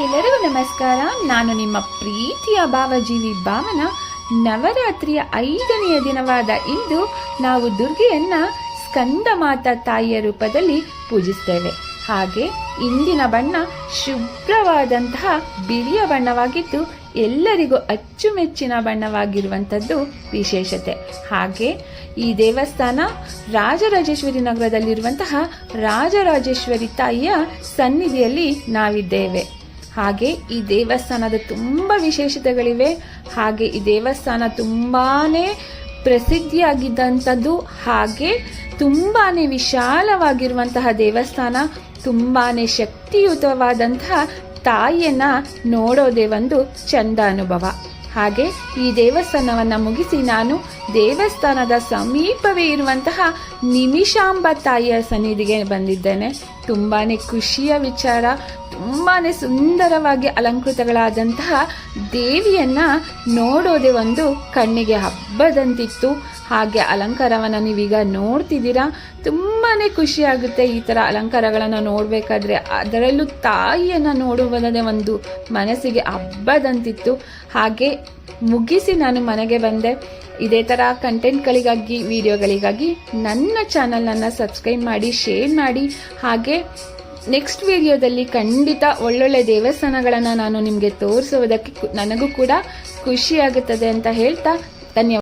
ಎಲ್ಲರಿಗೂ ನಮಸ್ಕಾರ. ನಾನು ನಿಮ್ಮ ಪ್ರೀತಿಯ ಭಾವಜೀವಿ ಭಾವನ. ನವರಾತ್ರಿಯ ಐದನೆಯ ದಿನವಾದ ಇಂದು ನಾವು ದುರ್ಗೆಯನ್ನ ಸ್ಕಂದ ಮಾತಾ ತಾಯಿಯ ರೂಪದಲ್ಲಿ ಪೂಜಿಸ್ತೇವೆ. ಹಾಗೆ ಇಂದಿನ ಬಣ್ಣ ಶುಭ್ರವಾದಂತಹ ಬಿಳಿಯ ಬಣ್ಣವಾಗಿದ್ದು ಎಲ್ಲರಿಗೂ ಅಚ್ಚುಮೆಚ್ಚಿನ ಬಣ್ಣವಾಗಿರುವಂಥದ್ದು ವಿಶೇಷತೆ. ಹಾಗೆ ಈ ದೇವಸ್ಥಾನ ರಾಜರಾಜೇಶ್ವರಿ ನಗರದಲ್ಲಿರುವಂತಹ ರಾಜರಾಜೇಶ್ವರಿ ತಾಯಿಯ ಸನ್ನಿಧಿಯಲ್ಲಿ ನಾವಿದ್ದೇವೆ. ಹಾಗೆ ಈ ದೇವಸ್ಥಾನದ ತುಂಬ ವಿಶೇಷತೆಗಳಿವೆ. ಹಾಗೆ ಈ ದೇವಸ್ಥಾನ ತುಂಬಾನೇ ಪ್ರಸಿದ್ಧಿಯಾಗಿದ್ದಂಥದ್ದು, ಹಾಗೆ ತುಂಬಾನೇ ವಿಶಾಲವಾಗಿರುವಂತಹ ದೇವಸ್ಥಾನ, ತುಂಬಾನೇ ಶಕ್ತಿಯುತವಾದಂತಹ ತಾಯಿಯನ್ನು ನೋಡೋದೇ ಒಂದು ಚಂದ ಅನುಭವ ಹಾಗೆ ಈ ದೇವಸ್ಥಾನವನ್ನು ಮುಗಿಸಿ ನಾನು ದೇವಸ್ಥಾನದ ಸಮೀಪವೇ ಇರುವಂತಹ ನಿಮಿಷಾಂಬ ತಾಯಿಯ ಸನ್ನಿಧಿಗೆ ಬಂದಿದ್ದೇನೆ. ತುಂಬಾ ಖುಷಿಯ ವಿಚಾರ ತುಂಬಾನೇ ಸುಂದರವಾಗಿ ಅಲಂಕೃತಗಳಾದಂತಹ ದೇವಿಯನ್ನ ನೋಡೋದೇ ಒಂದು ಕಣ್ಣಿಗೆ ಹಬ್ಬದಂತಿತ್ತು. ಹಾಗೆ ಅಲಂಕಾರವನ್ನು ನೀವೀಗ ನೋಡ್ತಿದ್ದೀರಾ? ತುಂಬಾನೇ ಖುಷಿಯಾಗುತ್ತೆ ಈ ಥರ ಅಲಂಕಾರಗಳನ್ನು ನೋಡಬೇಕಾದ್ರೆ. ಅದರಲ್ಲೂ ತಾಯಿಯನ್ನು ನೋಡುವುದೇ ಒಂದು ಮನಸ್ಸಿಗೆ ಹಬ್ಬದಂತಿತ್ತು. ಹಾಗೆ ಮುಗಿಸಿ ನಾನು ಮನೆಗೆ ಬಂದೆ. ಇದೇ ಥರ ಕಂಟೆಂಟ್ಗಳಿಗಾಗಿ ವಿಡಿಯೋಗಳಿಗಾಗಿ ನನ್ನ ಚಾನಲನ್ನು ಸಬ್ಸ್ಕ್ರೈಬ್ ಮಾಡಿ ಶೇರ್ ಮಾಡಿ. ಹಾಗೆ ನೆಕ್ಸ್ಟ್ ವಿಡಿಯೋದಲ್ಲಿ ಖಂಡಿತ ಒಳ್ಳೊಳ್ಳೆ ದೇವಸ್ಥಾನಗಳನ್ನು ನಾನು ನಿಮಗೆ ತೋರಿಸೋದಕ್ಕೆ ನನಗೂ ಕೂಡ ಖುಷಿಯಾಗುತ್ತದೆ ಅಂತ ಹೇಳ್ತಾ ಧನ್ಯವಾದ.